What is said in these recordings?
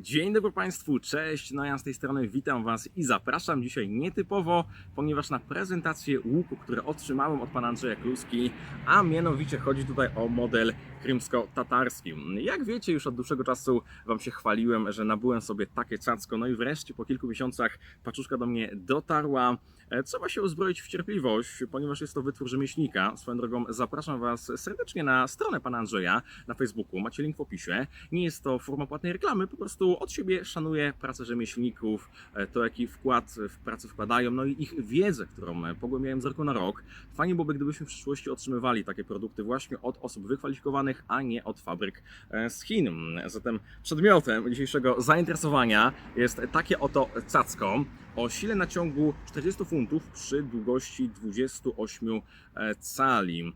Dzień dobry Państwu, cześć, no ja z tej strony witam Was i zapraszam dzisiaj nietypowo, ponieważ na prezentację łuku, który otrzymałem od pana Andrzeja Kluski, a mianowicie chodzi tutaj o model krymsko-tatarski. Jak wiecie, już od dłuższego czasu Wam się chwaliłem, że nabyłem sobie takie cacko, no i wreszcie po kilku miesiącach paczuszka do mnie dotarła. E, Trzeba się uzbroić w cierpliwość, ponieważ jest to wytwór rzemieślnika. Swoją drogą zapraszam Was serdecznie na stronę pana Andrzeja na Facebooku, macie link w opisie. Nie jest to forma płatnej reklamy, po prostu od siebie szanuję pracę rzemieślników, e, to jaki wkład w pracę wkładają, no i ich wiedzę, którą e, pogłębiałem z roku na rok. Fajnie byłoby, gdybyśmy w przyszłości otrzymywali takie produkty właśnie od osób wykwalifikowanych, a nie od fabryk e, z Chin. Zatem przedmiotem dzisiejszego zainteresowania jest takie oto cacko o sile naciągu 40 funtów przy długości 28 e, cali.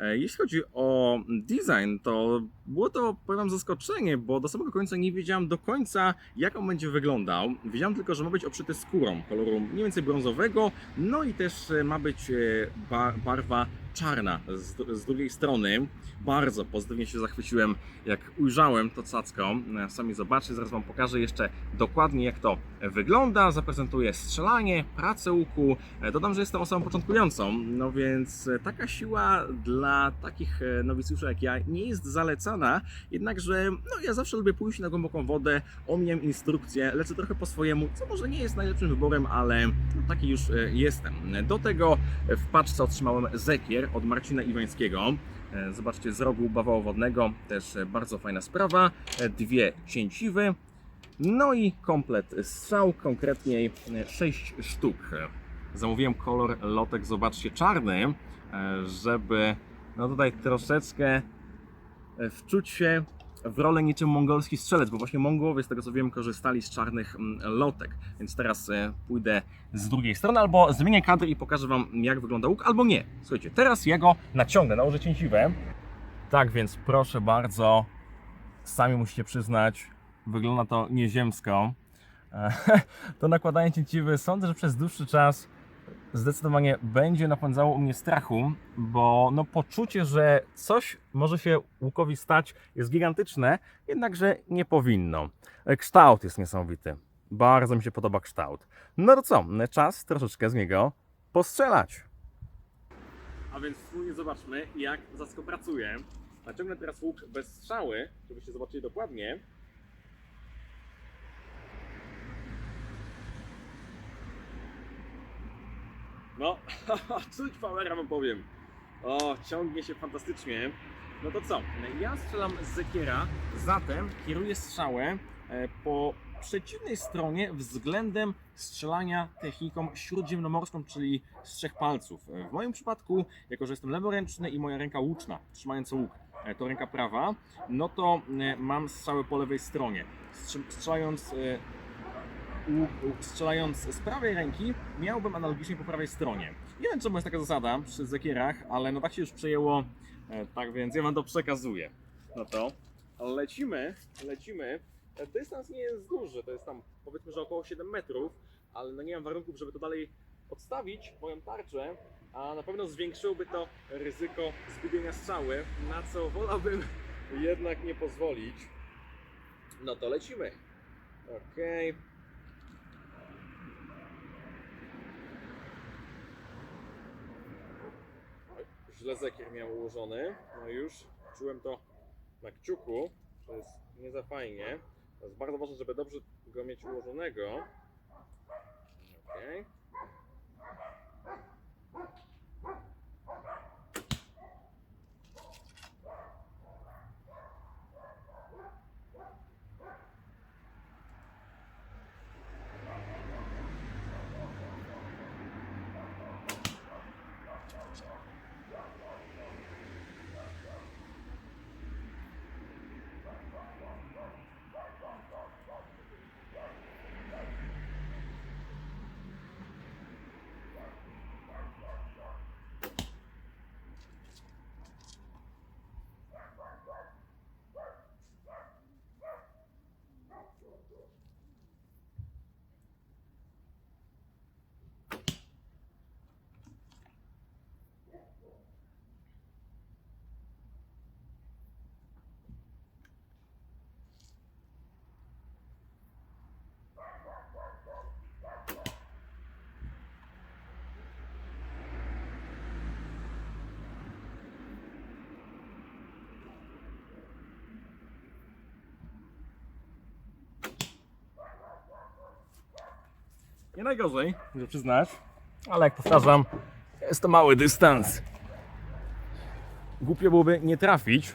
E, Jeśli chodzi o design, to było to, powiem zaskoczenie, bo do samego końca nie wiedziałem do końca, jak on będzie wyglądał. Wiedziałem tylko, że ma być obszyty skórą koloru mniej więcej brązowego, no i też e, ma być e, ba- barwa czarna z, drugiej strony. Bardzo pozytywnie się zachwyciłem, jak ujrzałem to cacko. Sami zobaczcie, zaraz Wam pokażę jeszcze dokładnie, jak to wygląda. Zaprezentuję strzelanie, pracę łuku. Dodam, że jestem osobą początkującą, no więc taka siła dla takich e, nowicjuszy jak ja nie jest zalecana, jednakże no, ja zawsze lubię pójść na głęboką wodę, omijam instrukcję, lecę trochę po swojemu, co może nie jest najlepszym wyborem, ale no, taki już e, jestem. Do tego w paczce otrzymałem zekier od Marcina Iwańskiego. E, Zobaczcie, z rogu bawałowodnego, też e, bardzo fajna sprawa. Dwie cięciwy, no i komplet strzał, konkretniej 6 sztuk. Zamówiłem kolor lotek, zobaczcie, czarny, żeby no tutaj troszeczkę e, wczuć się w rolę niczym mongolski strzelec, bo właśnie Mongołowie, z tego co wiem, korzystali z czarnych mm, lotek. Więc teraz e, pójdę z drugiej strony, albo zmienię kadr i pokażę Wam, jak wygląda łuk, albo nie. Słuchajcie, teraz ja go naciągnę, nałożę cięciwę. Tak więc proszę bardzo, sami musicie przyznać, wygląda to nieziemsko. E, To nakładanie cięciwy sądzę, że przez dłuższy czas zdecydowanie będzie napędzało u mnie strachu, bo no poczucie, że coś może się łukowi stać jest gigantyczne, jednakże nie powinno. E, Kształt jest niesamowity. Bardzo mi się podoba kształt. No to co, czas troszeczkę z niego postrzelać. A więc wspólnie zobaczmy, jak Zacko pracuje. Naciągnę teraz łuk bez strzały, żebyście zobaczyli dokładnie. No, czuć powera wam powiem. O, ciągnie się fantastycznie. No to co? Ja strzelam z zekiera, zatem kieruję strzałę e, po przeciwnej stronie względem strzelania techniką śródziemnomorską, czyli z trzech palców. W moim przypadku, jako że jestem leworęczny i moja ręka łuczna, trzymająca łuk, e, to ręka prawa, no to e, mam strzały po lewej stronie. Strze- Strzelając strzelając z prawej ręki, miałbym analogicznie po prawej stronie. Nie wiem, czemu jest taka zasada przy zekierach, ale no tak się już przejęło, e, tak więc ja wam to przekazuję. No to lecimy, lecimy. E, Dystans nie jest duży, to jest tam powiedzmy, że około 7 metrów, ale no nie mam warunków, żeby to dalej odstawić, moją tarczę, a na pewno zwiększyłoby to ryzyko zgubienia strzały, na co wolałbym jednak nie pozwolić. No to lecimy. Okej. Oj, Źle zekier miał ułożony. No już czułem to na kciuku, to jest nie za fajnie. To jest bardzo ważne, żeby dobrze go mieć ułożonego. Okej. Nie najgorzej, muszę przyznać. Ale jak powtarzam, jest to mały dystans. Głupio byłoby nie trafić.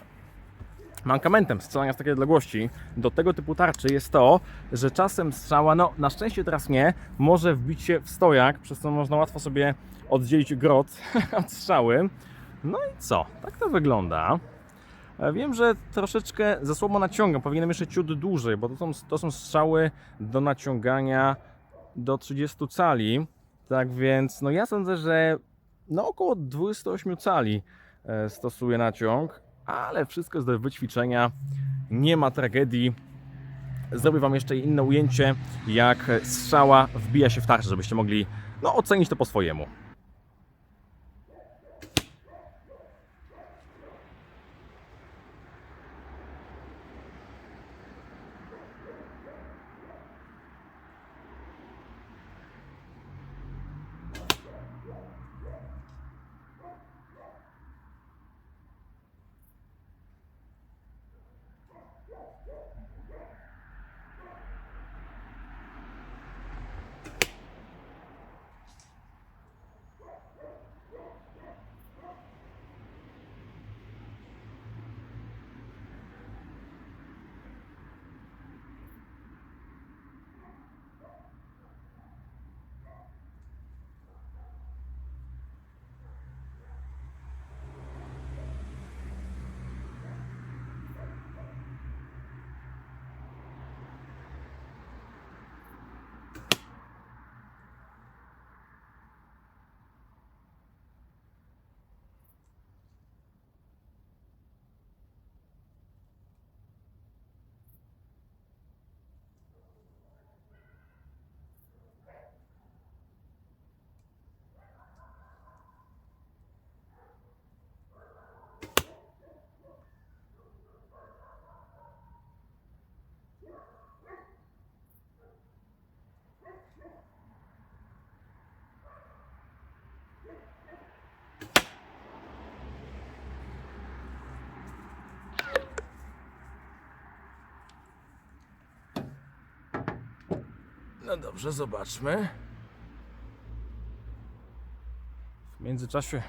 Mankamentem strzelania z takiej odległości do tego typu tarczy jest to, że czasem strzała, no na szczęście teraz nie, może wbić się w stojak, przez co można łatwo sobie oddzielić grot od strzały. No i co? Tak to wygląda. E, Wiem, że troszeczkę za słabo naciągam, powinienem jeszcze ciut dłużej, bo to są, to są strzały do naciągania do 30 cali. Tak więc, no ja sądzę, że no około 28 cali e, stosuję naciąg, ale wszystko jest do wyćwiczenia. Nie ma tragedii. Zrobię Wam jeszcze inne ujęcie, jak strzała wbija się w tarczę, żebyście mogli no, ocenić to po swojemu. No dobrze, zobaczmy. W międzyczasie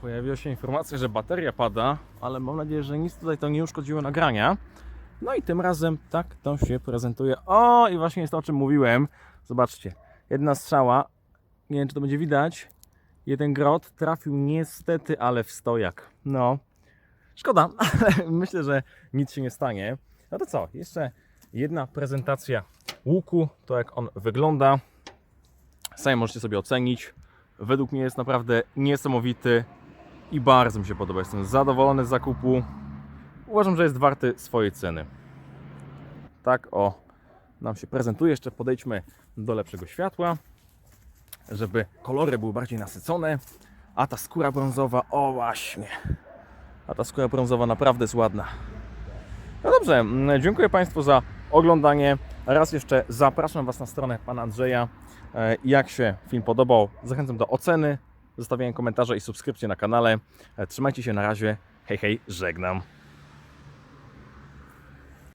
pojawiła się informacja, że bateria pada, ale mam nadzieję, że nic tutaj to nie uszkodziło nagrania. No i tym razem tak to się prezentuje. O, i właśnie jest to, o czym mówiłem. Zobaczcie, jedna strzała, nie wiem czy to będzie widać, jeden grot trafił niestety, ale w stojak. No, szkoda, ale myślę, że nic się nie stanie. No to co, jeszcze jedna prezentacja łuku, to jak on wygląda. Sami możecie sobie ocenić. Według mnie jest naprawdę niesamowity i bardzo mi się podoba. Jestem zadowolony z zakupu. Uważam, że jest warty swojej ceny. Tak o nam się prezentuje. Jeszcze podejdźmy do lepszego światła, żeby kolory były bardziej nasycone. A ta skóra brązowa, o właśnie. A ta skóra brązowa naprawdę jest ładna. No dobrze, mm, dziękuję Państwu za oglądanie. Raz jeszcze zapraszam Was na stronę Pana Andrzeja. E, Jak się film podobał, zachęcam do oceny, zostawienia komentarza i subskrypcji na kanale. E, Trzymajcie się na razie. Hej, hej, żegnam.